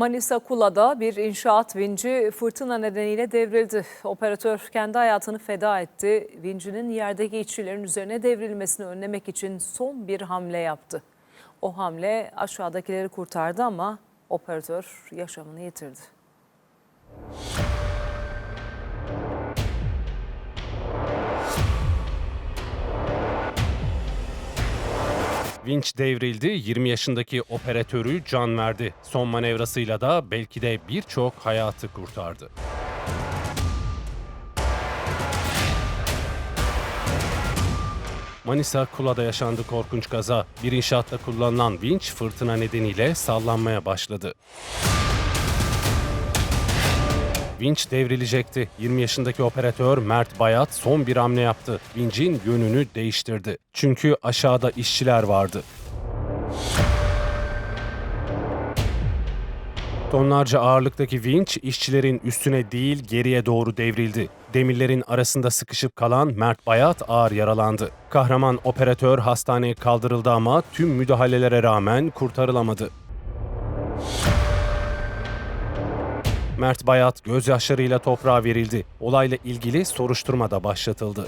Manisa Kula'da bir inşaat vinci fırtına nedeniyle devrildi. Operatör kendi hayatını feda etti. Vincinin yerdeki işçilerin üzerine devrilmesini önlemek için son bir hamle yaptı. O hamle aşağıdakileri kurtardı ama operatör yaşamını yitirdi. Vinç devrildi, 20 yaşındaki operatörü can verdi. Son manevrasıyla da belki de birçok hayatı kurtardı. Manisa Kula'da yaşandı korkunç kaza. Bir inşaatta kullanılan vinç fırtına nedeniyle sallanmaya başladı. Vinç devrilecekti. 20 yaşındaki operatör Mert Bayat son bir hamle yaptı. Vincin yönünü değiştirdi. Çünkü aşağıda işçiler vardı. Tonlarca ağırlıktaki vinç işçilerin üstüne değil geriye doğru devrildi. Demirlerin arasında sıkışıp kalan Mert Bayat ağır yaralandı. Kahraman operatör hastaneye kaldırıldı ama tüm müdahalelere rağmen kurtarılamadı. Mert Bayat gözyaşlarıyla toprağa verildi. Olayla ilgili soruşturma da başlatıldı.